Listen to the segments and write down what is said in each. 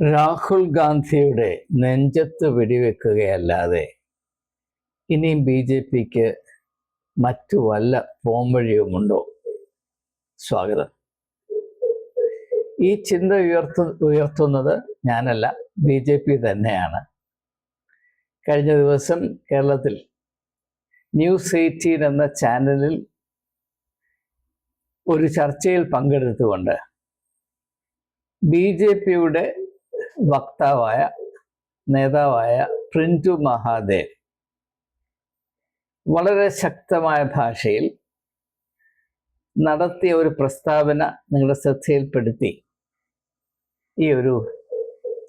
രാഹുൽ ഗാന്ധിയുടെ നെഞ്ചത്ത് വെടിവെക്കുകയല്ലാതെ ഇനിയും ബി ജെ പിക്ക് മറ്റു വല്ല പോംവഴിയുമുണ്ടോ? സ്വാഗതം. ഈ ചിന്ത ഉയർത്തു ഉയർത്തുന്നത് ഞാനല്ല ബി ജെ പി തന്നെയാണ്. കഴിഞ്ഞ ദിവസം കേരളത്തിൽ ന്യൂസ് എയ്റ്റീൻ എന്ന ചാനലിൽ ഒരു ചർച്ചയിൽ പങ്കെടുത്തുകൊണ്ട് ബി ജെ പിയുടെ വക്താവായ നേതാവായ പ്രിന്റു മഹാദേവ്. വളരെ ശക്തമായ ഭാഷയിൽ നടത്തിയ ഒരു പ്രസ്താവന നിങ്ങളുടെ ശ്രദ്ധയിൽപ്പെടുത്തി. ഈ ഒരു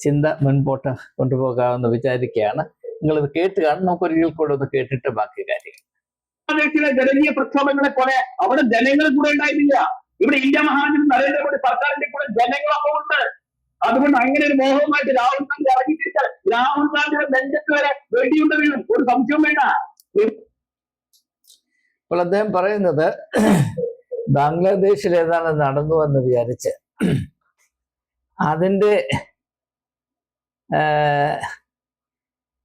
ചിന്ത മുൻപോട്ട് കൊണ്ടുപോകാമെന്ന് വിചാരിക്കുകയാണ്. നിങ്ങളിത് കേട്ട് കാണും. നമുക്കൊരിക്കൽ കൂടെ ഒന്ന് കേട്ടിട്ട് ബാക്കി കാര്യങ്ങൾ. ജനകീയ പ്രക്ഷോഭങ്ങളെ പോലെ അവിടെ ജനങ്ങൾ കൂടെ ഉണ്ടായിരുന്നില്ല. ഇവിടെ ഇന്ത്യ മഹാജൻ നരേന്ദ്രമോദി സർക്കാരിന്റെ കൂടെ ജനങ്ങളൊക്കെ ഉണ്ട്. അതുകൊണ്ട് അങ്ങനെ ഒരു മോഹവുമായിട്ട് രാഹുൽ ഗാന്ധി ഇറങ്ങി തിരിച്ചാൽ രാഹുൽ ഗാന്ധിയുടെ നെഞ്ചത്ത് വരെ വെടിയുണ്ട് വീഴും ഒരു സംശയവും വേണ്ട. അപ്പോൾ അദ്ദേഹം പറയുന്നത് ബംഗ്ലാദേശിൽ ഏതാണ് നടന്നു എന്ന് വിചാരിച്ച്. അതിന്റെ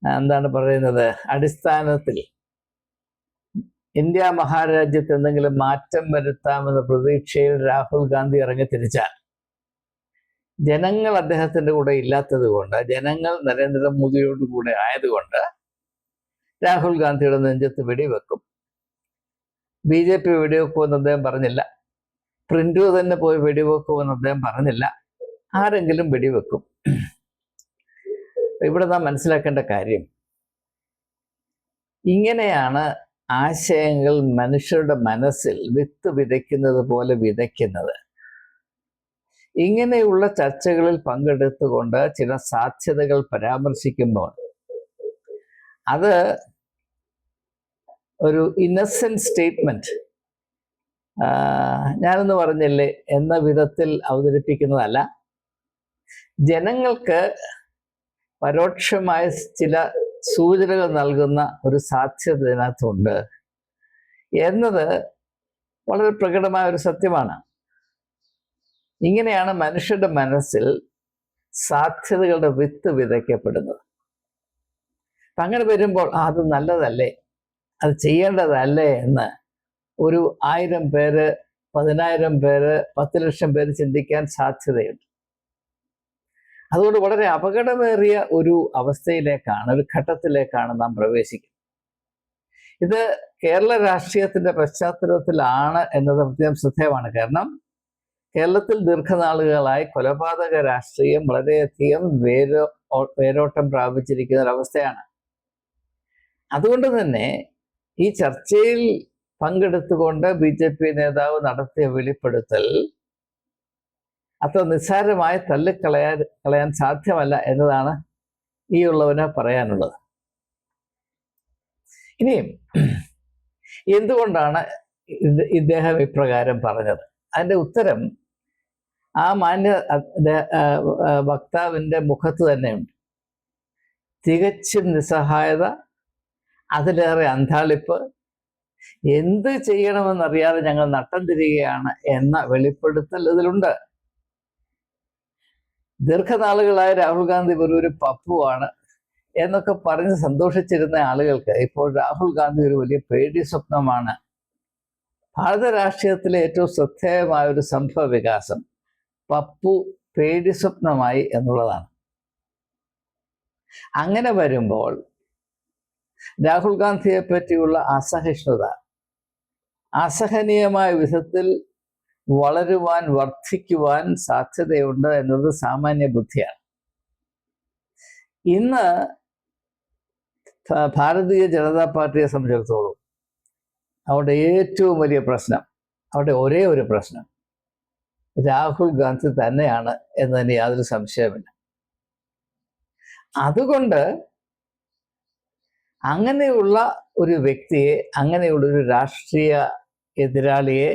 എന്താണ് പറയുന്നത്? അടിസ്ഥാനത്തിൽ ഇന്ത്യ മഹാരാജ്യത്ത് എന്തെങ്കിലും മാറ്റം വരുത്താമെന്ന പ്രതീക്ഷയിൽ രാഹുൽ ഗാന്ധി ഇറങ്ങി തിരിച്ചാൽ ജനങ്ങൾ അദ്ദേഹത്തിന്റെ കൂടെ ഇല്ലാത്തത് കൊണ്ട് ജനങ്ങൾ നരേന്ദ്രമോദിയോട് കൂടെ ആയതുകൊണ്ട് രാഹുൽ ഗാന്ധിയുടെ നെഞ്ചത്ത് വെടിവെക്കും. ബി ജെ പി വെടിവെക്കുമെന്ന് അദ്ദേഹം പറഞ്ഞില്ല. പ്രിന്റു തന്നെ പോയി വെടിവെക്കുമെന്ന് അദ്ദേഹം പറഞ്ഞില്ല. ആരെങ്കിലും വെടിവെക്കും. ഇവിടെ നാം മനസ്സിലാക്കേണ്ട കാര്യം ഇങ്ങനെയാണ് ആശയങ്ങൾ മനുഷ്യരുടെ മനസ്സിൽ വിത്ത് വിതയ്ക്കുന്നത് പോലെ വിതയ്ക്കുന്നത്. ഇങ്ങനെയുള്ള ചർച്ചകളിൽ പങ്കെടുത്തുകൊണ്ട് ചില സാധ്യതകൾ പരാമർശിക്കുമ്പോൾ അത് ഒരു ഇന്നസെന്റ് സ്റ്റേറ്റ്മെന്റ് ഞാനെന്ന് പറഞ്ഞില്ലേ? എന്ന വിധത്തിൽ അവതരിപ്പിക്കുന്നതല്ല. ജനങ്ങൾക്ക് പരോക്ഷമായ ചില സൂചനകൾ നൽകുന്ന ഒരു സാധ്യത ഇതിനകത്തുണ്ട്. എന്നത് വളരെ പ്രകടമായ ഒരു സത്യമാണ്. ഇങ്ങനെയാണ് മനുഷ്യരുടെ മനസ്സിൽ സാധ്യതകളുടെ വിത്ത് വിതയ്ക്കപ്പെടുന്നത്. അപ്പം അങ്ങനെ വരുമ്പോൾ അത് നല്ലതല്ലേ? അത് ചെയ്യേണ്ടതല്ലേ? എന്ന് ഒരു ആയിരം പേര് പതിനായിരം പേര് പത്ത് ലക്ഷം പേര് ചിന്തിക്കാൻ സാധ്യതയുണ്ട്. അതുകൊണ്ട് വളരെ അപകടമേറിയ ഒരു അവസ്ഥയിലേക്കാണ് ഒരു ഘട്ടത്തിലേക്കാണ് നാം പ്രവേശിക്കുന്നത്. ഇത് കേരള രാഷ്ട്രീയത്തിന്റെ പശ്ചാത്തലത്തിലാണ് എന്നത് പ്രത്യേകം ശ്രദ്ധേയമാണ്. കാരണം കേരളത്തിൽ ദീർഘനാളുകളായി കൊലപാതക രാഷ്ട്രീയം വളരെയധികം വേരോ വേരോട്ടം പ്രാപിച്ചിരിക്കുന്ന ഒരവസ്ഥയാണ് അതുകൊണ്ട് തന്നെ ഈ ചർച്ചയിൽ പങ്കെടുത്തുകൊണ്ട് ബി ജെ പി നേതാവ് നടത്തിയ വെളിപ്പെടുത്തൽ അത്ര നിസ്സാരമായി തള്ളിക്കളയാൻ കളയാൻ സാധ്യമല്ല എന്നതാണ് ഈ ഉള്ളവന് പറയാനുള്ളത്. ഇനിയും എന്തുകൊണ്ടാണ് ഇദ്ദേഹം ഇപ്രകാരം പറഞ്ഞത്? അതിന്റെ ഉത്തരം ആ മാന്യ വക്താവിന്റെ മുഖത്ത് തന്നെയുണ്ട്. തികച്ചും നിസ്സഹായത അതിലേറെ അന്താളിപ്പ് എന്ത് ചെയ്യണമെന്നറിയാതെ ഞങ്ങൾ നട്ടം തിരികെയാണ് എന്ന വെളിപ്പെടുത്തൽ ഇതിലുണ്ട്. ദീർഘനാളുകളായ രാഹുൽ ഗാന്ധി ഒരു ഒരു പപ്പുവാണ് എന്നൊക്കെ പറഞ്ഞ് സന്തോഷിച്ചിരുന്ന ആളുകൾക്ക് ഇപ്പോൾ രാഹുൽ ഗാന്ധി ഒരു വലിയ പേടി സ്വപ്നമാണ്. ഭാരത രാഷ്ട്രീയത്തിലെ ഏറ്റവും ശ്രദ്ധേയമായ ഒരു സംഭവ വികാസം പപ്പു പേടി സ്വപ്നമായി എന്നുള്ളതാണ്. അങ്ങനെ വരുമ്പോൾ രാഹുൽ ഗാന്ധിയെ പറ്റിയുള്ള അസഹിഷ്ണുത അസഹനീയമായ വിധത്തിൽ വളരുവാൻ വർദ്ധിക്കുവാൻ സാധ്യതയുണ്ട് എന്നത് സാമാന്യ ബുദ്ധിയാണ്. ഇന്ന് ഭാരതീയ ജനതാ പാർട്ടിയെ സംബന്ധിച്ചിടത്തോളം അവിടെ ഏറ്റവും വലിയ പ്രശ്നം അവിടെ ഒരേ ഒരു പ്രശ്നം രാഹുൽ ഗാന്ധി തന്നെയാണ് എന്നതിന് യാതൊരു സംശയമില്ല അതുകൊണ്ട് അങ്ങനെയുള്ള ഒരു വ്യക്തിയെ അങ്ങനെയുള്ള ഒരു രാഷ്ട്രീയ എതിരാളിയെ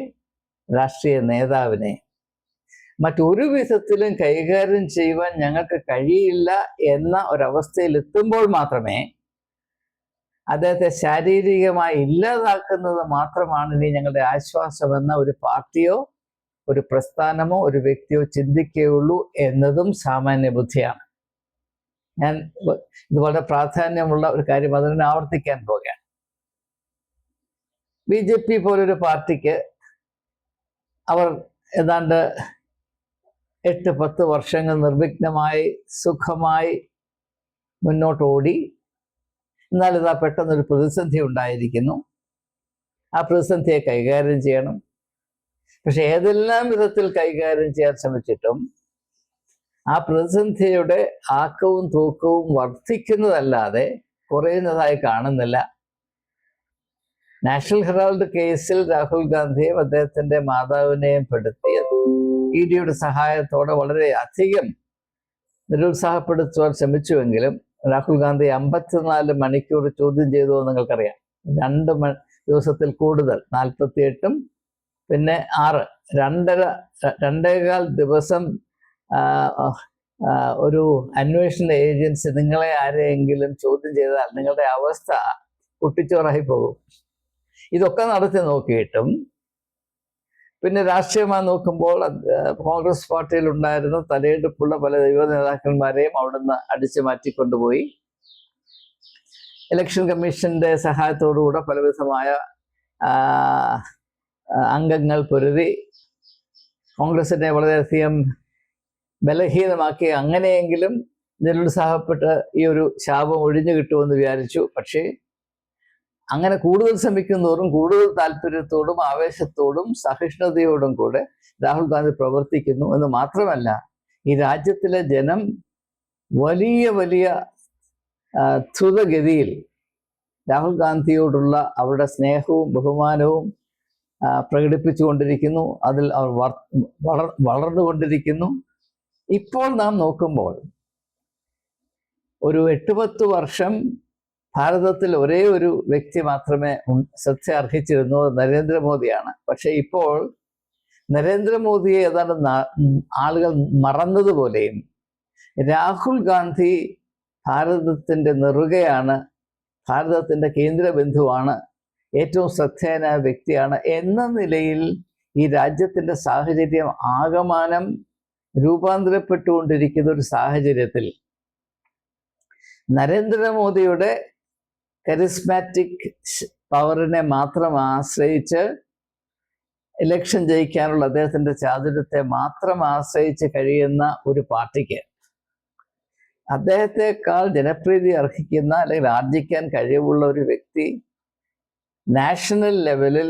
രാഷ്ട്രീയ നേതാവിനെ മറ്റൊരു വിധത്തിലും കൈകാര്യം ചെയ്യുവാൻ ഞങ്ങൾക്ക് കഴിയില്ല എന്ന ഒരവസ്ഥയിൽ എത്തുമ്പോൾ മാത്രമേ അദ്ദേഹത്തെ ശാരീരികമായി ഇല്ലാതാക്കുന്നത് മാത്രമാണ് ഇനി ഞങ്ങളുടെ ആശ്വാസമെന്ന ഒരു പാർട്ടിയോ ഒരു പ്രസ്ഥാനമോ ഒരു വ്യക്തിയോ ചിന്തിക്കുകയുള്ളൂ എന്നതും സാമാന്യ ബുദ്ധിയാണ്. ഞാൻ ഇത് വളരെ പ്രാധാന്യമുള്ള ഒരു കാര്യം അതിനെ ആവർത്തിക്കാൻ പോകുകയാണ് ബി ജെ പി പോലൊരു പാർട്ടിക്ക് അവർ ഏതാണ്ട് എട്ട് പത്ത് വർഷങ്ങൾ നിർവിഘ്നമായി സുഖമായി മുന്നോട്ട് ഓടി എന്നാൽ ഇതാ പെട്ടെന്നൊരു പ്രതിസന്ധി ഉണ്ടായിരിക്കുന്നു. ആ പ്രതിസന്ധിയെ കൈകാര്യം ചെയ്യണം. പക്ഷെ ഏതെല്ലാം വിധത്തിൽ കൈകാര്യം ചെയ്യാൻ ശ്രമിച്ചിട്ടും ആ പ്രതിസന്ധിയുടെ ആക്കവും തൂക്കവും വർദ്ധിക്കുന്നതല്ലാതെ കുറയുന്നതായി കാണുന്നില്ല. നാഷണൽ ഹെറാൾഡ് കേസിൽ രാഹുൽ ഗാന്ധിയും അദ്ദേഹത്തിന്റെ മാതാവിനെയും പെടുത്തി ഇ ഡിയുടെ സഹായത്തോടെ വളരെ അധികം നിരുത്സാഹപ്പെടുത്തുവാൻ ശ്രമിച്ചുവെങ്കിലും രാഹുൽ ഗാന്ധി അമ്പത്തിനാല് മണിക്കൂർ ചോദ്യം ചെയ്തു നിങ്ങൾക്കറിയാം. രണ്ട് ദിവസത്തിൽ കൂടുതൽ നാൽപ്പത്തിയെട്ടും പിന്നെ ആറ്. രണ്ടര രണ്ടേകാൽ ദിവസം ഒരു അന്വേഷണ ഏജൻസി നിങ്ങളെ ആരെയെങ്കിലും ചോദ്യം ചെയ്താൽ നിങ്ങളുടെ അവസ്ഥ കുട്ടിച്ചോറായി പോകും. ഇതൊക്കെ നടത്തി നോക്കിയിട്ടും പിന്നെ രാഷ്ട്രീയമായി നോക്കുമ്പോൾ കോൺഗ്രസ് പാർട്ടിയിൽ ഉണ്ടായിരുന്ന തലയെടുപ്പുള്ള പല യുവ നേതാക്കന്മാരെയും അവിടുന്ന് അടിച്ചു മാറ്റിക്കൊണ്ടുപോയി. ഇലക്ഷൻ കമ്മീഷന്റെ സഹായത്തോടുകൂടെ പലവിധമായ അംഗങ്ങൾ പൊരുതി. കോൺഗ്രസിനെ വളരെയധികം ബലഹീനമാക്കി അങ്ങനെയെങ്കിലും നിരുത്സാഹപ്പെട്ട് ഈ ഒരു ശാപം ഒഴിഞ്ഞു കിട്ടുമെന്ന് വിചാരിച്ചു. പക്ഷേ അങ്ങനെ കൂടുതൽ ശ്രമിക്കുന്നതോറും കൂടുതൽ താല്പര്യത്തോടും ആവേശത്തോടും സഹിഷ്ണുതയോടും കൂടെ രാഹുൽ ഗാന്ധി പ്രവർത്തിക്കുന്നു എന്ന് മാത്രമല്ല ഈ രാജ്യത്തിലെ ജനം വലിയ വലിയ ധ്രുതഗതിയിൽ രാഹുൽ ഗാന്ധിയോടുള്ള അവരുടെ സ്നേഹവും ബഹുമാനവും പ്രകടിപ്പിച്ചുകൊണ്ടിരിക്കുന്നു. അതിൽ അവർ വർ- വളർ വളർന്നുകൊണ്ടിരിക്കുന്നു. ഇപ്പോൾ നാം നോക്കുമ്പോൾ ഒരു എട്ട് പത്ത് വർഷം ഭാരതത്തിൽ ഒരേ ഒരു വ്യക്തി മാത്രമേ ശ്രദ്ധ അർഹിച്ചിരുന്നു നരേന്ദ്രമോദിയാണ്. പക്ഷെ ഇപ്പോൾ നരേന്ദ്രമോദിയെ ഏതാണ്ട് ആളുകൾ മറന്നതുപോലെയും രാഹുൽ ഗാന്ധി ഭാരതത്തിന്റെ നെറുകയാണ് ഭാരതത്തിന്റെ കേന്ദ്ര ബന്ധുവാണ് ഏറ്റവും ശ്രദ്ധേയനായ വ്യക്തിയാണ് എന്ന നിലയിൽ ഈ രാജ്യത്തിന്റെ സാഹചര്യം ആകമാനം രൂപാന്തരപ്പെട്ടുകൊണ്ടിരിക്കുന്ന ഒരു സാഹചര്യത്തിൽ നരേന്ദ്രമോദിയുടെ കരിസ്മാറ്റിക് പവറിനെ മാത്രം ആശ്രയിച്ച് ഇലക്ഷൻ ജയിക്കാനുള്ള അദ്ദേഹത്തിന്റെ ചാതുര്യത്തെ മാത്രം ആശ്രയിച്ച് കഴിയുന്ന ഒരു പാർട്ടിക്ക് അദ്ദേഹത്തെക്കാൾ ജനപ്രീതി അർഹിക്കുന്ന അല്ലെങ്കിൽ ആർജിക്കാൻ കഴിവുള്ള ഒരു വ്യക്തി നാഷണൽ ലെവലിൽ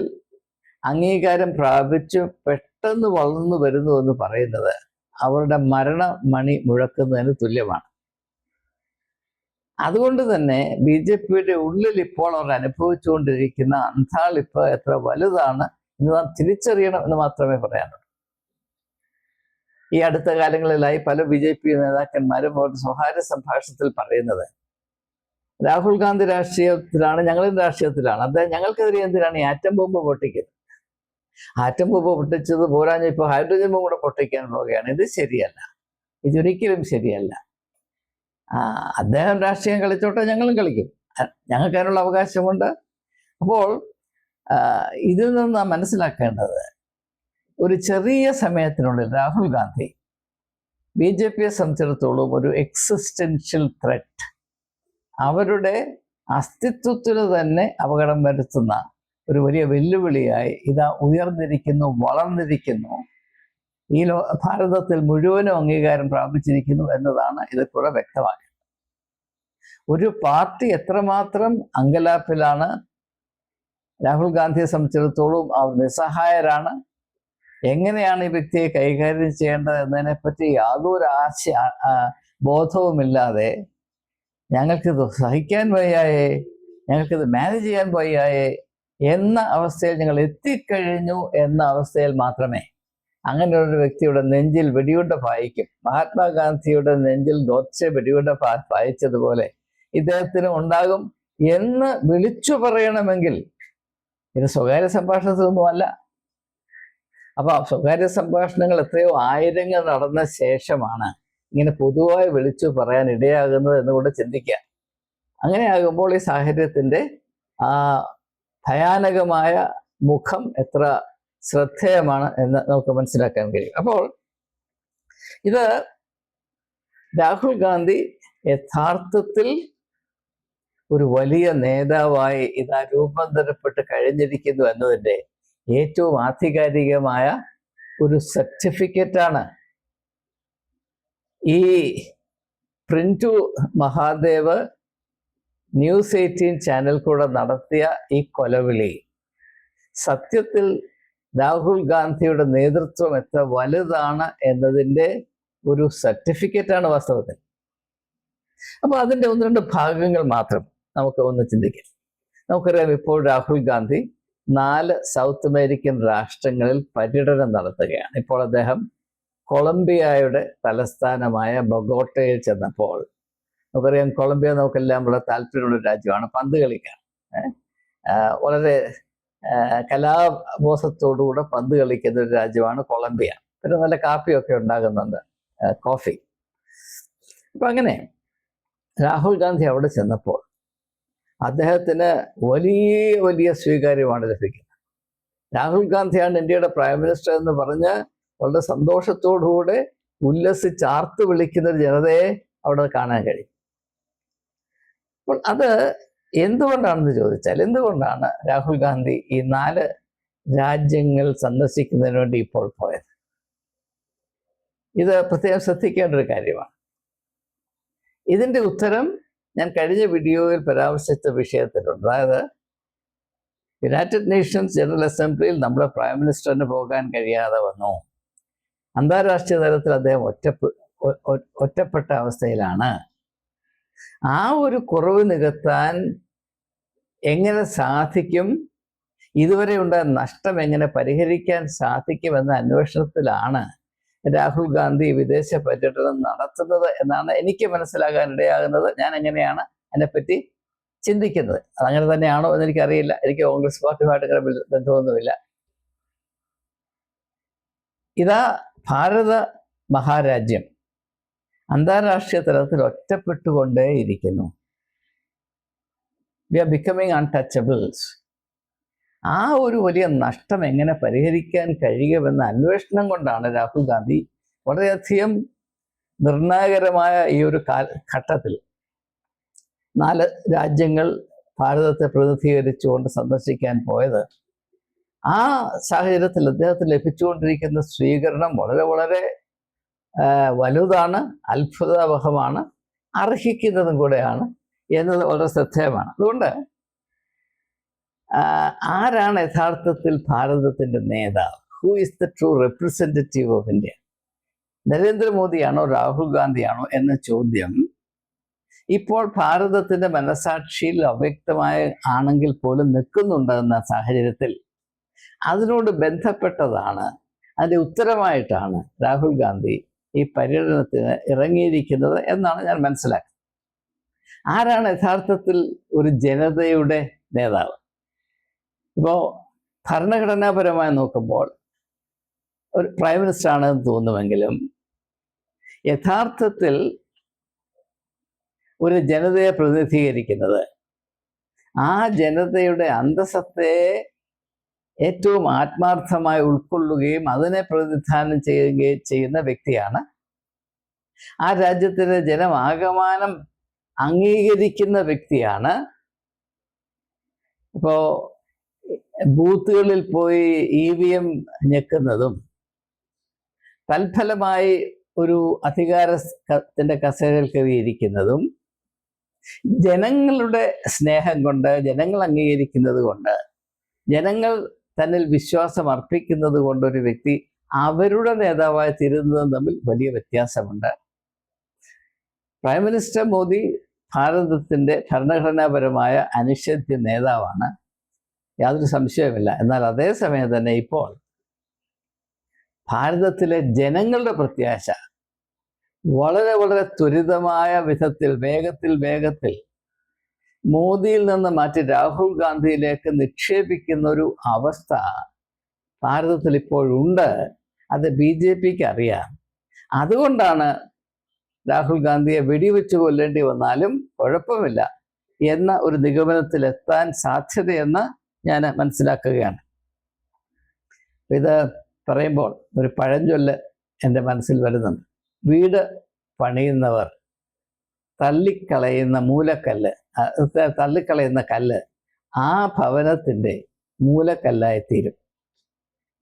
അംഗീകാരം പ്രാപിച്ച് പെട്ടെന്ന് വളർന്നു വരുന്നു എന്ന് പറയുന്നത് അവരുടെ മരണ മണി മുഴക്കുന്നതിന് തുല്യമാണ്. അതുകൊണ്ട് തന്നെ ബി ജെ പിയുടെ ഉള്ളിൽ ഇപ്പോൾ അവർ അനുഭവിച്ചുകൊണ്ടിരിക്കുന്ന അന്താളിപ്പ് എത്ര വലുതാണ് എന്ന് നാം തിരിച്ചറിയണം എന്ന് മാത്രമേ പറയാനുള്ളൂ. ഈ അടുത്ത കാലങ്ങളിലായി പല ബി ജെ പി നേതാക്കന്മാരും അവരുടെ സ്വകാര്യ സംഭാഷണത്തിൽ പറയുന്നത് രാഹുൽ ഗാന്ധി രാഷ്ട്രീയത്തിലാണ് ഞങ്ങളും രാഷ്ട്രീയത്തിലാണ്. അദ്ദേഹം ഞങ്ങൾക്കെതിരെ എന്തിനാണ് ഈ ആറ്റം ബോംബ് പൊട്ടിക്കുന്നത്? ആറ്റം ബോംബ് പൊട്ടിച്ചത് പോരാഞ്ഞ ഇപ്പോൾ ഹൈഡ്രജൻ ബോംബ് കൂടെ പൊട്ടിക്കാൻ പോവുകയാണ്. ഇത് ശരിയല്ല. ഇതൊരിക്കലും ശരിയല്ല. അദ്ദേഹം രാഷ്ട്രീയം കളിച്ചോട്ടെ ഞങ്ങളും കളിക്കും. ഞങ്ങൾക്ക് അതിനുള്ള അവകാശമുണ്ട്. അപ്പോൾ ഇതിൽ നിന്ന് നാം മനസ്സിലാക്കേണ്ടത് ഒരു ചെറിയ സമയത്തിനുള്ളിൽ രാഹുൽ ഗാന്ധി ബി ജെ പിയെ സംബന്ധിച്ചിടത്തോളം ഒരു എക്സിസ്റ്റൻഷ്യൽ ത്രെറ്റ് അവരുടെ അസ്തിത്വത്തിന് തന്നെ അപകടം വരുത്തുന്ന ഒരു വലിയ വെല്ലുവിളിയായി ഇതാ ഉയർന്നിരിക്കുന്നു വളർന്നിരിക്കുന്നു. ഈ ലോ ഭാരതത്തിൽ മുഴുവനും അംഗീകാരം പ്രാപിച്ചിരിക്കുന്നു എന്നതാണ് ഇത് കൂടെ വ്യക്തമാക്കുന്നത്. ഒരു പാർട്ടി എത്രമാത്രം അങ്കലാപ്പിലാണ് രാഹുൽ ഗാന്ധിയെ സംബന്ധിച്ചിടത്തോളം അവർ നിസ്സഹായരാണ് എങ്ങനെയാണ് ഈ വ്യക്തിയെ കൈകാര്യം ചെയ്യേണ്ടത് എന്നതിനെപ്പറ്റി യാതൊരു ആശ ബോധവുമില്ലാതെ ഞങ്ങൾക്കിത് സഹിക്കാൻ വയ്യായേ ഞങ്ങൾക്കിത് മാനേജ് ചെയ്യാൻ വയ്യായേ എന്ന അവസ്ഥയിൽ ഞങ്ങൾ എത്തിക്കഴിഞ്ഞു എന്ന അവസ്ഥയിൽ മാത്രമേ അങ്ങനെ ഒരു വ്യക്തിയുടെ നെഞ്ചിൽ വെടിയുണ്ട പായിക്കും. മഹാത്മാഗാന്ധിയുടെ നെഞ്ചിൽ ദോച്ച വെടിയുണ്ട പായിച്ചതുപോലെ ഇദ്ദേഹത്തിന് ഉണ്ടാകും എന്ന് വിളിച്ചു പറയണമെങ്കിൽ ഇത് സ്വകാര്യ സംഭാഷണത്തിലൊന്നുമല്ല അപ്പൊ ആ സ്വകാര്യ സംഭാഷണങ്ങൾ എത്രയോ ആയിരങ്ങൾ നടന്ന ശേഷമാണ് ഇങ്ങനെ പൊതുവായി വിളിച്ചു പറയാൻ ഇടയാകുന്നത് എന്നുകൂടെ ചിന്തിക്കുക. അങ്ങനെയാകുമ്പോൾ ഈ സാഹചര്യത്തിന്റെ ആ ഭയാനകമായ മുഖം എത്ര ശ്രദ്ധേയമാണ് എന്ന് നമുക്ക് മനസ്സിലാക്കാൻ കഴിയും. അപ്പോൾ ഇത് രാഹുൽ ഗാന്ധി യഥാർത്ഥത്തിൽ ഒരു വലിയ നേതാവായി ഇതാ രൂപാന്തരപ്പെട്ട് കഴിഞ്ഞിരിക്കുന്നു എന്നതിന്റെ ഏറ്റവും ആധികാരികമായ ഒരു സർട്ടിഫിക്കറ്റാണ് ഈ Printu Mahadev news eighteen channel കൂടെ നടത്തിയ ഈ കൊലവിളി സത്യത്തിൽ രാഹുൽ ഗാന്ധിയുടെ നേതൃത്വം എത്ര വലുതാണ് എന്നതിന്റെ ഒരു സർട്ടിഫിക്കറ്റാണ് വാസ്തവത്തിൽ. അപ്പോൾ അതിന്റെ ഒന്ന് രണ്ട് ഭാഗങ്ങൾ മാത്രം നമുക്ക് ഒന്ന് ചിന്തിക്കാം. നമുക്കറിയാം ഇപ്പോൾ രാഹുൽ ഗാന്ധി നാല് സൗത്ത് അമേരിക്കൻ രാഷ്ട്രങ്ങളിൽ പര്യടനം നടത്തുകയാണ്. ഇപ്പോൾ അദ്ദേഹം കൊളംബിയയുടെ തലസ്ഥാനമായ ബൊഗോട്ടയിൽ ചെന്നപ്പോൾ നമുക്കറിയാം കൊളംബിയ നമുക്കെല്ലാം വളരെ താല്പര്യമുള്ള രാജ്യമാണ് പന്ത് കളിക്കാൻ. വളരെ കലാബോധത്തോടുകൂടെ പന്ത് കളിക്കുന്ന ഒരു രാജ്യമാണ് കൊളംബിയ. പിന്നെ നല്ല കാപ്പിയൊക്കെ ഉണ്ടാകുന്നുണ്ട് കോഫി. അപ്പൊ അങ്ങനെ രാഹുൽ ഗാന്ധി അവിടെ ചെന്നപ്പോൾ അദ്ദേഹത്തിന് വലിയ വലിയ സ്വീകാര്യമാണ് ലഭിക്കുന്നത്. രാഹുൽ ഗാന്ധിയാണ് ഇന്ത്യയുടെ പ്രൈം മിനിസ്റ്റർ എന്ന് പറഞ്ഞ് വളരെ സന്തോഷത്തോടുകൂടെ ഉല്ലസിച്ചാർത്ത് വിളിക്കുന്ന ഒരു ജനതയെ അവിടെ കാണാൻ കഴിയും. അപ്പോൾ അത് എന്തുകൊണ്ടാണെന്ന് ചോദിച്ചാൽ എന്തുകൊണ്ടാണ് രാഹുൽ ഗാന്ധി ഈ നാല് രാജ്യങ്ങൾ സന്ദർശിക്കുന്നതിന് വേണ്ടി ഇപ്പോൾ പോയത്? ഇത് പ്രത്യേകം ശ്രദ്ധിക്കേണ്ട ഒരു കാര്യമാണ്. ഇതിന്റെ ഉത്തരം ഞാൻ കഴിഞ്ഞ വീഡിയോയിൽ പരാമർശിച്ച വിഷയത്തിലുണ്ട്. അതായത് യുണൈറ്റഡ് നേഷൻസ് ജനറൽ അസംബ്ലിയിൽ നമ്മുടെ പ്രൈം മിനിസ്റ്ററിന് പോകാൻ കഴിയാതെ വന്നു. അന്താരാഷ്ട്രീയ തലത്തിൽ അദ്ദേഹം ഒറ്റപ്പെ ഒറ്റപ്പെട്ട അവസ്ഥയിലാണ്. ആ ഒരു കുറവ് നികത്താൻ എങ്ങനെ സാധിക്കും? ഇതുവരെ ഉണ്ടായ നഷ്ടം എങ്ങനെ പരിഹരിക്കാൻ സാധിക്കുമെന്ന അന്വേഷണത്തിലാണ് രാഹുൽ ഗാന്ധി വിദേശ പര്യടനം നടത്തുന്നത് എന്നാണ് എനിക്ക് മനസ്സിലാകാൻ ഇടയാകുന്നത്. ഞാൻ എങ്ങനെയാണ് അതിനെപ്പറ്റി ചിന്തിക്കുന്നത്? അതങ്ങനെ തന്നെയാണോ എന്ന് എനിക്കറിയില്ല എനിക്ക് കോൺഗ്രസ് പാർട്ടിയുമായിട്ട് ബന്ധമൊന്നുമില്ല. ഇതാ ഭാരത മഹാരാജ്യം അന്താരാഷ്ട്ര തലത്തിൽ ഒറ്റപ്പെട്ടുകൊണ്ടേയിരിക്കുന്നു. വി ആർ ബിക്കമിങ് അൺടച്ചബിൾസ് ആ ഒരു വലിയ നഷ്ടം എങ്ങനെ പരിഹരിക്കാൻ കഴിയുമെന്ന അന്വേഷണം കൊണ്ടാണ് രാഹുൽ ഗാന്ധി വളരെയധികം നിർണായകരമായ ഈ ഒരു കാല ഘട്ടത്തിൽ നാല് രാജ്യങ്ങൾ ഭാരതത്തെ പ്രതിനിധീകരിച്ചുകൊണ്ട് സന്ദർശിക്കാൻ പോയത്. ആ സാഹചര്യത്തിൽ അദ്ദേഹത്തിന് ലഭിച്ചുകൊണ്ടിരിക്കുന്ന സ്വീകരണം വളരെ വളരെ വലുതാണ് അത്ഭുതാവഹമാണ് അർഹിക്കുന്നതും കൂടെയാണ് എന്നത് വളരെ ശ്രദ്ധേയമാണ്. അതുകൊണ്ട് ആരാണ് യഥാർത്ഥത്തിൽ ഭാരതത്തിന്റെ നേതാവ്? Who is the true representative of India നരേന്ദ്രമോദിയാണോ Rahul ഗാന്ധിയാണോ എന്ന ചോദ്യം ഇപ്പോൾ ഭാരതത്തിന്റെ മനസാക്ഷിയിൽ അവ്യക്തമായ ആണെങ്കിൽ പോലും നിൽക്കുന്നുണ്ടെന്ന സാഹചര്യത്തിൽ അതിനോട് ബന്ധപ്പെട്ടതാണ്. അതിന്റെ ഉത്തരമായിട്ടാണ് രാഹുൽ ഗാന്ധി ഈ പര്യടനത്തിന് ഇറങ്ങിയിരിക്കുന്നത് എന്നാണ് ഞാൻ മനസ്സിലാക്കുന്നത്. ആരാണ് യഥാർത്ഥത്തിൽ ഒരു ജനതയുടെ നേതാവ്? ഇപ്പോൾ ഭരണഘടനാപരമായി നോക്കുമ്പോൾ ഒരു പ്രൈം മിനിസ്റ്റർ ആണെന്ന് തോന്നുമെങ്കിലും യഥാർത്ഥത്തിൽ ഒരു ജനതയെ പ്രതിനിധീകരിക്കുന്നത് ആ ജനതയുടെ അന്തസത്തയെ ഏറ്റവും ആത്മാർത്ഥമായി ഉൾക്കൊള്ളുകയും അതിനെ പ്രതിനിധാനം ചെയ്യുകയും ചെയ്യുന്ന വ്യക്തിയാണ്. ആ രാജ്യത്തിലെ ജനമാകമാനം അംഗീകരിക്കുന്ന വ്യക്തിയാണ്. ഇപ്പോ ബൂത്തുകളിൽ പോയി ഇ വി എം ഞെക്കുന്നതും തൽഫലമായി ഒരു അധികാരത്തിന്റെ കസേരയിൽ കയറിയിരിക്കുന്നതും ജനങ്ങളുടെ സ്നേഹം കൊണ്ട് ജനങ്ങൾ അംഗീകരിക്കുന്നത് കൊണ്ട് ജനങ്ങൾ തന്നിൽ വിശ്വാസം അർപ്പിക്കുന്നത് കൊണ്ട് ഒരു വ്യക്തി അവരുടെ നേതാവായി തീരുന്നതും തമ്മിൽ വലിയ വ്യത്യാസമുണ്ട്. പ്രൈം മിനിസ്റ്റർ മോദി ഭാരതത്തിന്റെ ഭരണഘടനാപരമായ അനിഷേധ്യ നേതാവാണ്. യാതൊരു സംശയവുമില്ല. എന്നാൽ അതേസമയം തന്നെ ഇപ്പോൾ ഭാരതത്തിലെ ജനങ്ങളുടെ പ്രത്യാശ വളരെ വളരെ ത്വരിതമായ വിധത്തിൽ വേഗത്തിൽ വേഗത്തിൽ മോദിയിൽ നിന്ന് മാറ്റി രാഹുൽ ഗാന്ധിയിലേക്ക് നിക്ഷേപിക്കുന്ന ഒരു അവസ്ഥ ഭാരതത്തിൽ ഇപ്പോഴുണ്ട് അത് ബി ജെ പിക്ക് അറിയാം. അതുകൊണ്ടാണ് രാഹുൽ ഗാന്ധിയെ വെടിവെച്ച് കൊല്ലേണ്ടി വന്നാലും കുഴപ്പമില്ല എന്ന ഒരു നിഗമനത്തിലെത്താൻ സാധ്യതയെന്ന് ഞാൻ മനസ്സിലാക്കുകയാണ്. ഇത് പറയുമ്പോൾ ഒരു പഴഞ്ചൊല്ല് എന്റെ മനസ്സിൽ വരുന്നുണ്ട്. വീട് പണിയുന്നവർ തള്ളിക്കളയുന്ന മൂലക്കല്ല് തള്ളിക്കളയുന്ന കല്ല് ആ ഭവനത്തിന്റെ മൂലക്കല്ലായി തീരും.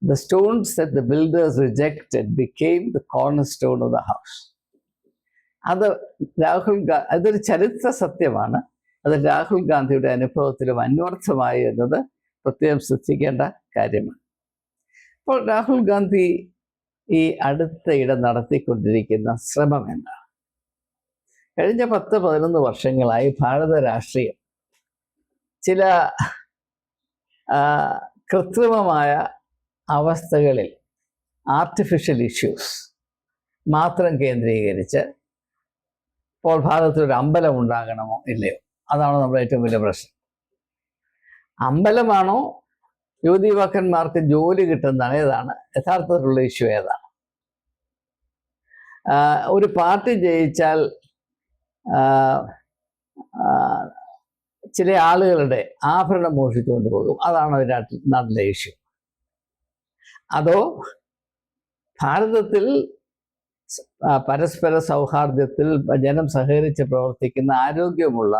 The stones the builders rejected became the corner stone of the house അത് രാഹുൽ ഗാന്ധി അതൊരു ചരിത്ര സത്യമാണ്. അത് രാഹുൽ ഗാന്ധിയുടെ അനുഭവത്തിലും അന്വർത്ഥമായി എന്നത് പ്രത്യേകം ശ്രദ്ധിക്കേണ്ട കാര്യമാണ്. അപ്പോൾ രാഹുൽ ഗാന്ധി ഈ അടുത്തയിടെ നടത്തിക്കൊണ്ടിരിക്കുന്ന ശ്രമം എന്താണ്? കഴിഞ്ഞ പത്ത് പതിനൊന്ന് വർഷങ്ങളായി ഭാരത രാഷ്ട്രീയം ചില കൃത്രിമമായ അവസ്ഥകളിൽ ആർട്ടിഫിഷ്യൽ ഇഷ്യൂസ് മാത്രം കേന്ദ്രീകരിച്ച് ഇപ്പോൾ ഭാരതത്തിലൊരു അമ്പലം ഉണ്ടാകണമോ ഇല്ലയോ? അതാണ് നമ്മുടെ ഏറ്റവും വലിയ പ്രശ്നം. അമ്പലമാണോ? യുവതി യുവാക്കന്മാർക്ക് ജോലി കിട്ടുന്നതാണ് ഏതാണ്? യഥാർത്ഥത്തിലുള്ള ഇഷ്യൂ ഏതാണ്? ഒരു പാർട്ടി ജയിച്ചാൽ ചില ആളുകളുടെ ആഭരണം മോഷിച്ചുകൊണ്ട് പോകും. അതാണ് അതിന്റെ നാട്ടിലെ ഇഷ്യൂ അതോ ഭാരതത്തിൽ പരസ്പര സൗഹാർദ്ദത്തിൽ ജനം സഹകരിച്ച് പ്രവർത്തിക്കുന്ന ആരോഗ്യമുള്ള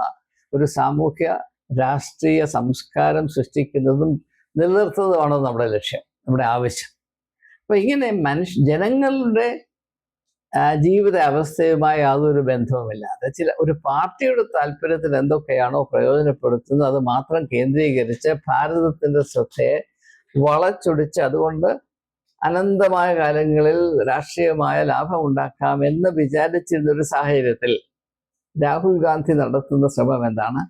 ഒരു സാമൂഹ്യ രാഷ്ട്രീയ സംസ്കാരം സൃഷ്ടിക്കുന്നതും നിലനിർത്തുന്നതുമാണ് നമ്മുടെ ലക്ഷ്യം നമ്മുടെ ആവശ്യം. അപ്പൊ ഇങ്ങനെ മനുഷ്യ ജനങ്ങളുടെ ജീവിത അവസ്ഥയുമായി യാതൊരു ബന്ധവുമില്ലാതെ ചില ഒരു പാർട്ടിയുടെ താല്പര്യത്തിൽ എന്തൊക്കെയാണോ പ്രയോജനപ്പെടുത്തുന്നത് അത് മാത്രം കേന്ദ്രീകരിച്ച് ഭാരതത്തിന്റെ ശ്രദ്ധയെ വളച്ചൊടിച്ച് അതുകൊണ്ട് അനന്തമായ കാലങ്ങളിൽ രാഷ്ട്രീയമായ ലാഭം ഉണ്ടാക്കാം എന്ന് വിചാരിച്ചിരുന്ന ഒരു സാഹചര്യത്തിൽ രാഹുൽ ഗാന്ധി നടത്തുന്ന ശ്രമം എന്താണ്?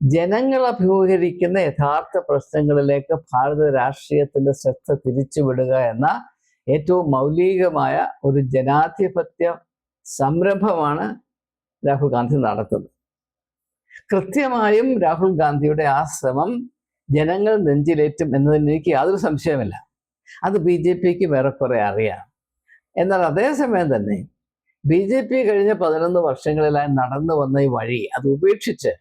ജനങ്ങൾ അഭിമുഖീകരിക്കുന്ന യഥാർത്ഥ പ്രശ്നങ്ങളിലേക്ക് ഭാരത രാഷ്ട്രീയത്തിന്റെ ശ്രദ്ധ തിരിച്ചുവിടുക എന്ന ഏറ്റവും മൗലികമായ ഒരു ജനാധിപത്യ സംരംഭമാണ് രാഹുൽ ഗാന്ധി നടത്തുന്നത്. കൃത്യമായും രാഹുൽ ഗാന്ധിയുടെ ആ ശ്രമം ജനങ്ങൾ നെഞ്ചിലേറ്റും എന്നതിന് എനിക്ക് യാതൊരു സംശയമില്ല അത് ബി ജെ പിക്ക് ഏറെക്കുറെ അറിയാം. എന്നാൽ അതേസമയം തന്നെ ബി ജെ പി കഴിഞ്ഞ പതിനൊന്ന് വർഷങ്ങളിലായി നടന്നു വന്ന ഈ വഴി അത് ഉപേക്ഷിച്ച്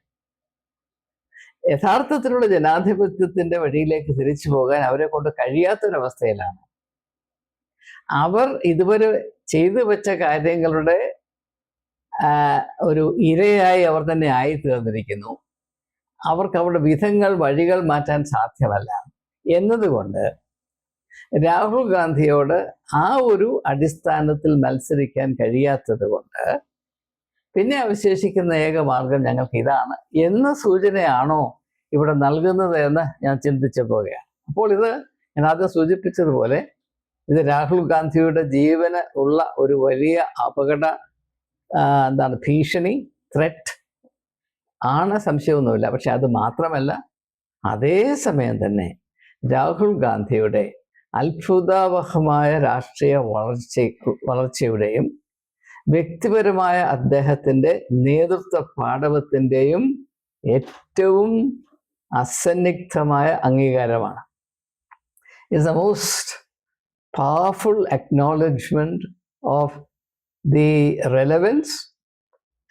യഥാർത്ഥത്തിലുള്ള ജനാധിപത്യത്തിന്റെ വഴിയിലേക്ക് തിരിച്ചു പോകാൻ അവരെ കൊണ്ട് കഴിയാത്തൊരവസ്ഥയിലാണ്. അവർ ഇതുവരെ ചെയ്തു വെച്ച കാര്യങ്ങളുടെ ഒരു ഇരയായി അവർ തന്നെ ആയി തീർന്നിരിക്കുന്നു അവർക്ക് അവരുടെ വിധങ്ങൾ വഴികൾ മാറ്റാൻ സാധ്യമല്ല. എന്നതുകൊണ്ട് രാഹുൽ ഗാന്ധിയോട് ആ ഒരു അടിസ്ഥാനത്തിൽ മത്സരിക്കാൻ കഴിയാത്തത് കൊണ്ട് പിന്നെ അവശേഷിക്കുന്ന ഏക മാർഗം ഞങ്ങൾക്ക് ഇതാണ്. എന്ന സൂചനയാണോ ഇവിടെ നൽകുന്നത് എന്ന് ഞാൻ ചിന്തിച്ചു പോവുകയാണ്. അപ്പോൾ ഇത് ഞാൻ ആദ്യം സൂചിപ്പിച്ചതുപോലെ ഇത് രാഹുൽ ഗാന്ധിയുടെ ജീവന് ഉള്ള ഒരു വലിയ അപകട എന്താണ് ഭീഷണി ത്രെറ്റ് ആണ് സംശയമൊന്നുമില്ല. പക്ഷെ അത് മാത്രമല്ല അതേ സമയം തന്നെ രാഹുൽ ഗാന്ധിയുടെ അത്ഭുതാവഹമായ രാഷ്ട്രീയ വളർച്ച വളർച്ചയുടെയും വ്യക്തിപരമായ അദ്ദേഹത്തിന്റെ നേതൃത്വ പാഠവത്തിന്റെയും ഏറ്റവും അസന്നിഗ്ധമായ അംഗീകാരമാണ്. It's the most powerful of the relevance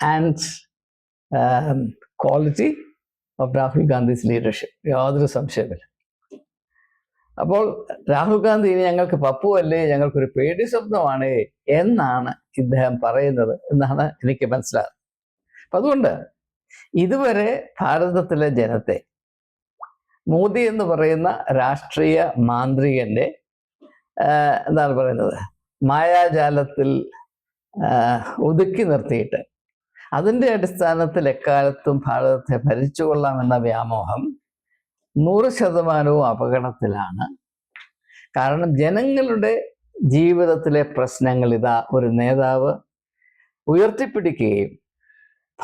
and um, quality of Rahul Gandhi's leadership യാതൊരു സംശയമില്ല അപ്പോൾ രാഹുൽ ഗാന്ധി ഇനി ഞങ്ങൾക്ക് പപ്പു അല്ലേ? ഞങ്ങൾക്കൊരു പേടി സ്വപ്നമാണ് എന്നാണ് ഇദ്ദേഹം പറയുന്നത് എന്നാണ് എനിക്ക് മനസ്സിലാകുന്നത്. അപ്പം അതുകൊണ്ട് ഇതുവരെ ഭാരതത്തിലെ ജനത്തെ മോദി എന്ന് പറയുന്ന രാഷ്ട്രീയ മാന്ത്രികന്റെ എന്താണ് പറയുന്നത്. മായാജാലത്തിൽ ഒതുക്കി നിർത്തിയിട്ട്. അതിന്റെ അടിസ്ഥാനത്തിൽ എക്കാലത്തും ഭാരതത്തെ ഭരിച്ചുകൊള്ളാമെന്ന വ്യാമോഹം നൂറ് ശതമാനവും അപകടത്തിലാണ്. കാരണം ജനങ്ങളുടെ ജീവിതത്തിലെ പ്രശ്നങ്ങൾ ഇതാ ഒരു നേതാവ് ഉയർത്തിപ്പിടിക്കുകയും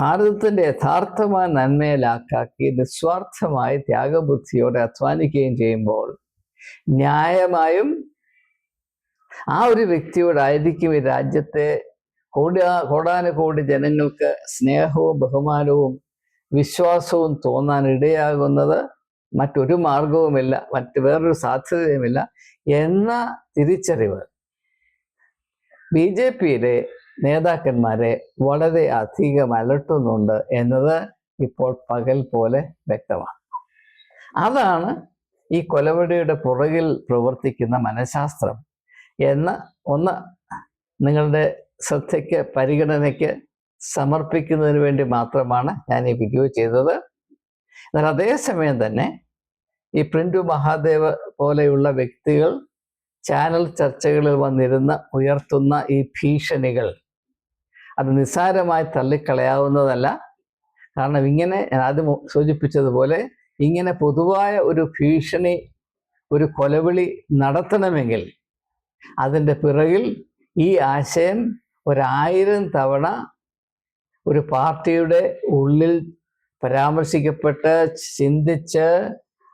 ഭാരതത്തിന്റെ യഥാർത്ഥമായ നന്മയിലാക്കി നിസ്വാർത്ഥമായി ത്യാഗബുദ്ധിയോടെ അധ്വാനിക്കുകയും ചെയ്യുമ്പോൾ ന്യായമായും ആ ഒരു വ്യക്തിയോടായിരിക്കും ഈ രാജ്യത്തെ കോടി കോടാനുകോടി ജനങ്ങൾക്ക് സ്നേഹവും ബഹുമാനവും വിശ്വാസവും തോന്നാൻ ഇടയാകുന്നത് മറ്റൊരു മാർഗവുമില്ല മറ്റ് വേറൊരു സാധ്യതയുമില്ല എന്ന തിരിച്ചറിവ്. ബി ജെ പിയിലെ നേതാക്കന്മാരെ വളരെ അധികം അലട്ടുന്നുണ്ട് എന്നത് ഇപ്പോൾ പകൽ പോലെ വ്യക്തമാണ്. അതാണ് ഈ കൊലവടിയുടെ പുറകിൽ പ്രവർത്തിക്കുന്ന മനഃശാസ്ത്രം. എന്ന് ഒന്ന് നിങ്ങളുടെ ശ്രദ്ധയ്ക്ക് പരിഗണനയ്ക്ക് സമർപ്പിക്കുന്നതിന് വേണ്ടി മാത്രമാണ് ഞാൻ ഈ വീഡിയോ ചെയ്തത്. എന്നാൽ അതേസമയം തന്നെ ഈ പ്രിന്റു മഹാദേവ് പോലെയുള്ള വ്യക്തികൾ ചാനൽ ചർച്ചകളിൽ വന്നിരുന്ന് ഉയർത്തുന്ന ഈ ഭീഷണികൾ അത് നിസ്സാരമായി തള്ളിക്കളയാവുന്നതല്ല. കാരണം ഇങ്ങനെ ഞാൻ ആദ്യം സൂചിപ്പിച്ചതുപോലെ ഇങ്ങനെ പൊതുവായ ഒരു ഭീഷണി ഒരു കൊലവിളി നടത്തണമെങ്കിൽ അതിന്റെ പിറകിൽ ഈ ആശയം ഒരായിരം തവണ ഒരു പാർട്ടിയുടെ ഉള്ളിൽ പരാമർശിക്കപ്പെട്ട് ചിന്തിച്ച്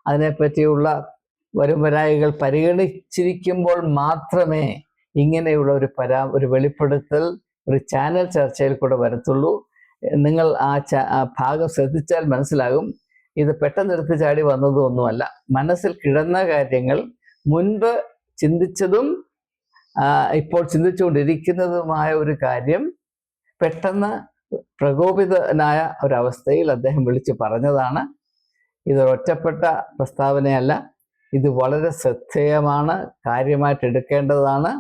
അതിനെപ്പറ്റിയുള്ള വരുംവരായികൾ പരിഗണിച്ചിരിക്കുമ്പോൾ മാത്രമേ ഇങ്ങനെയുള്ള ഒരു പരാ ഒരു വെളിപ്പെടുത്തൽ ഒരു ചാനൽ ചർച്ചയിൽ കൂടെ വരത്തുള്ളൂ. നിങ്ങൾ ആ ഭാഗം ശ്രദ്ധിച്ചാൽ മനസ്സിലാകും. ഇത് പെട്ടെന്ന് എടുത്ത് ചാടി വന്നതൊന്നുമല്ല. മനസ്സിൽ കിടന്ന കാര്യങ്ങൾ മുൻപ് ചിന്തിച്ചതും ഇപ്പോൾ ചിന്തിച്ചുകൊണ്ടിരിക്കുന്നതുമായ ഒരു കാര്യം പെട്ടെന്ന് പ്രകോപിതനായ ഒരവസ്ഥയിൽ അദ്ദേഹം വിളിച്ചു പറഞ്ഞതാണ്. ഇതൊരൊറ്റപ്പെട്ട പ്രസ്താവനയല്ല. ഇത് വളരെ ശ്രദ്ധേയമാണ് കാര്യമായിട്ട് എടുക്കേണ്ടതാണ്.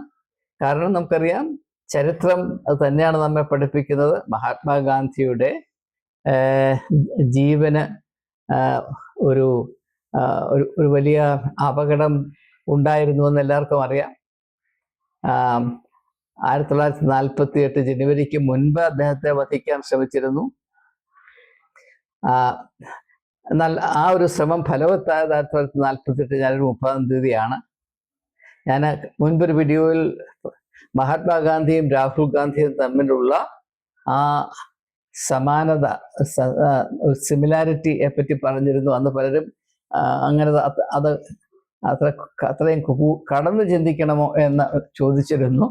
കാരണം നമുക്കറിയാം ചരിത്രം അത് തന്നെയാണ് നമ്മെ പഠിപ്പിക്കുന്നത്. മഹാത്മാഗാന്ധിയുടെ ജീവന് ഒരു ഒരു വലിയ അപകടം ഉണ്ടായിരുന്നു എന്ന് എല്ലാവർക്കും അറിയാം. ആയിരത്തി തൊള്ളായിരത്തി നാൽപ്പത്തി എട്ട് ജനുവരിക്ക് മുൻപ് അദ്ദേഹത്തെ വധിക്കാൻ ശ്രമിച്ചിരുന്നു. എന്നാൽ ആ ഒരു ശ്രമം ഫലവത്തായത് ആയിരത്തി തൊള്ളായിരത്തി നാൽപ്പത്തി എട്ട് ജനുവരി മുപ്പതാം തീയതിയാണ്. ഞാൻ മുൻപൊരു വീഡിയോയിൽ മഹാത്മാഗാന്ധിയും രാഹുൽ ഗാന്ധിയും തമ്മിലുള്ള ആ സമാനത സിമിലാരിറ്റിയെ പറ്റി പറഞ്ഞിരുന്നു. അന്ന് പലരും അങ്ങനെ അത് അത്ര അത്രയും കടന്നു ചിന്തിക്കണമോ എന്ന് ചോദിച്ചിരുന്നു.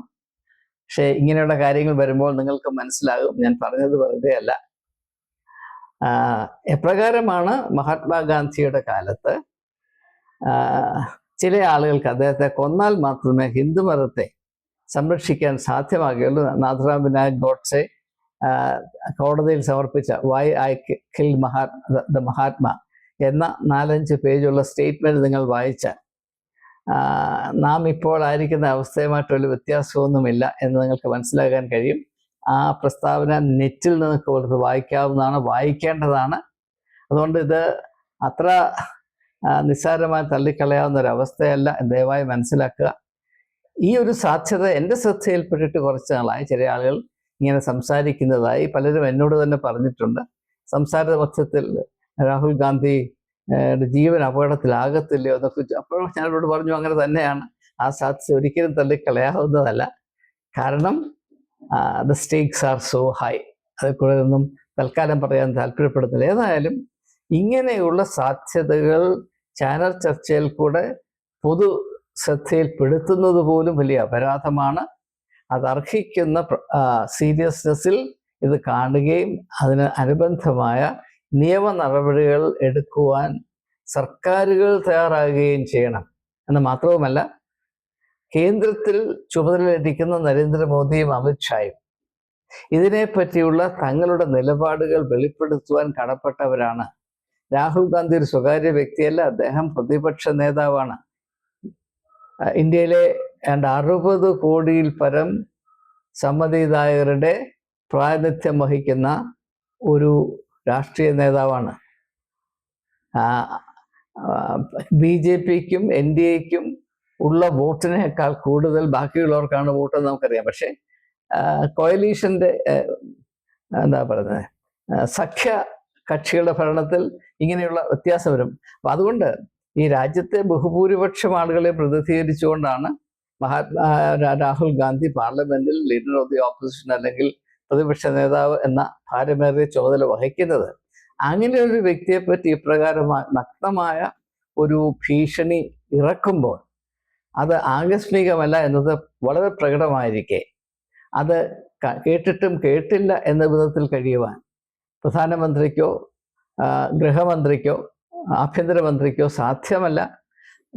പക്ഷേ ഇങ്ങനെയുള്ള കാര്യങ്ങൾ വരുമ്പോൾ നിങ്ങൾക്ക് മനസ്സിലാകും. ഞാൻ പറഞ്ഞത് വെറുതെ അല്ല. എപ്രകാരമാണ് മഹാത്മാഗാന്ധിയുടെ കാലത്ത് ചില ആളുകൾക്ക് അദ്ദേഹത്തെ കൊന്നാൽ മാത്രമേ ഹിന്ദുമതത്തെ സംരക്ഷിക്കാൻ സാധ്യമാകുകയുള്ളൂ. നാഥറാം വിനായക് ഗോഡ്സെ കോടതിയിൽ സമർപ്പിച്ച why I kill Maha the Mahatma എന്ന നാലഞ്ച് പേജുള്ള സ്റ്റേറ്റ്മെന്റ് നിങ്ങൾ വായിച്ചാൽ നാം ഇപ്പോൾ ആയിരിക്കുന്ന അവസ്ഥയുമായിട്ടൊരു വ്യത്യാസമൊന്നുമില്ല എന്ന് നിങ്ങൾക്ക് മനസ്സിലാക്കാൻ കഴിയും. ആ പ്രസ്താവന നെറ്റിൽ നിന്ന് കൊടുത്ത് വായിക്കാവുന്നതാണ് വായിക്കേണ്ടതാണ്. അതുകൊണ്ട് ഇത് അത്ര നിസ്സാരമായി തള്ളിക്കളയാവുന്ന ഒരു അവസ്ഥയല്ല ദയവായി മനസ്സിലാക്കുക. ഈ ഒരു സാധ്യത എന്റെ ശ്രദ്ധയിൽപ്പെട്ടിട്ട് കുറച്ച് നാളായി ചില ആളുകൾ ഇങ്ങനെ സംസാരിക്കുന്നതായി പലരും എന്നോട് തന്നെ പറഞ്ഞിട്ടുണ്ട്. സംസാര മധ്യത്തിൽ രാഹുൽ ഗാന്ധി ജീവൻ അപകടത്തിലാകത്തില്ലയോ എന്നൊക്കെ ഞാൻ അവരോട് പറഞ്ഞു അങ്ങനെ തന്നെയാണ്. ആ സാധ്യത ഒരിക്കലും തള്ളിക്കളയാവുന്നതല്ല. കാരണം the stakes are so high അതിൽ കൂടുതലൊന്നും തൽക്കാലം പറയാൻ താല്പര്യപ്പെടുന്നില്ല. ഏതായാലും ഇങ്ങനെയുള്ള സാധ്യതകൾ ചാനൽ ചർച്ചയിൽ കൂടെ പൊതു ശ്രദ്ധയിൽപ്പെടുത്തുന്നത് പോലും വലിയ അപരാധമാണ്. അത് അർഹിക്കുന്ന സീരിയസ്നെസ്സിൽ ഇത് കാണുകയും അതിന് അനുബന്ധമായ നിയമ നടപടികൾ എടുക്കുവാൻ സർക്കാരുകൾ തയ്യാറാകുകയും ചെയ്യണം. എന്ന് മാത്രവുമല്ല കേന്ദ്രത്തിൽ ചുമതലയിരിക്കുന്ന നരേന്ദ്രമോദിയും അമിത്ഷായും ഇതിനെപ്പറ്റിയുള്ള തങ്ങളുടെ നിലപാടുകൾ വെളിപ്പെടുത്തുവാൻ കടപ്പെട്ടവരാണ്. രാഹുൽ ഗാന്ധി ഒരു സ്വകാര്യ വ്യക്തിയല്ല അദ്ദേഹം പ്രതിപക്ഷ നേതാവാണ്. ഇന്ത്യയിലെ ഏതാണ്ട് അറുപത് കോടിയിൽ പരം സമ്മതിദായകരുടെ പ്രാതിനിധ്യം വഹിക്കുന്ന ഒരു രാഷ്ട്രീയ നേതാവാണ്. ബി ജെ പിക്കും എൻ ഡി എക്കും ഉള്ള വോട്ടിനേക്കാൾ കൂടുതൽ ബാക്കിയുള്ളവർക്കാണ് വോട്ടെന്ന് നമുക്കറിയാം. പക്ഷേ കോയലീഷന്റെ എന്താ പറയുന്നത് സഖ്യ കക്ഷികളുടെ ഭരണത്തിൽ ഇങ്ങനെയുള്ള വ്യത്യാസം വരും. അപ്പം അതുകൊണ്ട് ഈ രാജ്യത്തെ ബഹുഭൂരിപക്ഷം ആളുകളെ പ്രതിനിധീകരിച്ചുകൊണ്ടാണ് മഹാത്മാ രാഹുൽ ഗാന്ധി പാർലമെന്റിൽ ലീഡർ ഓഫ് ദി ഓപ്പോസിഷൻ അല്ലെങ്കിൽ പ്രതിപക്ഷ നേതാവ് എന്ന ഭാരമേറിയ ചുമതല വഹിക്കുന്നത്. അങ്ങനെ ഒരു വ്യക്തിയെ പറ്റി ഇപ്രകാരമായ നഗ്നമായ ഒരു ഭീഷണി ഇറക്കുമ്പോൾ അത് ആകസ്മികമല്ല എന്നത് വളരെ പ്രകടമായിരിക്കെ. അത് കേട്ടിട്ടും കേട്ടില്ല എന്ന വിധത്തിൽ കഴിയുവാൻ പ്രധാനമന്ത്രിക്കോ ഗൃഹമന്ത്രിക്കോ ആഭ്യന്തരമന്ത്രിക്കോ സാധ്യമല്ല.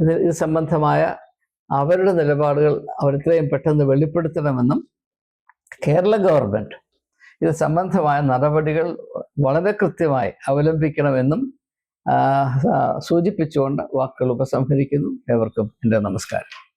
ഇത് സംബന്ധമായ അവരുടെ നിലപാടുകൾ അവരെത്രയും പെട്ടെന്ന് വെളിപ്പെടുത്തണമെന്നും കേരള ഗവൺമെന്റ് ഇത് സംബന്ധമായ നടപടികൾ വളരെ കൃത്യമായി അവലംബിക്കണമെന്നും സൂചിപ്പിച്ചുകൊണ്ട് വാക്കുകൾ ഉപസംഹരിക്കുന്നു. ഏവർക്കും എന്റെ നമസ്കാരം.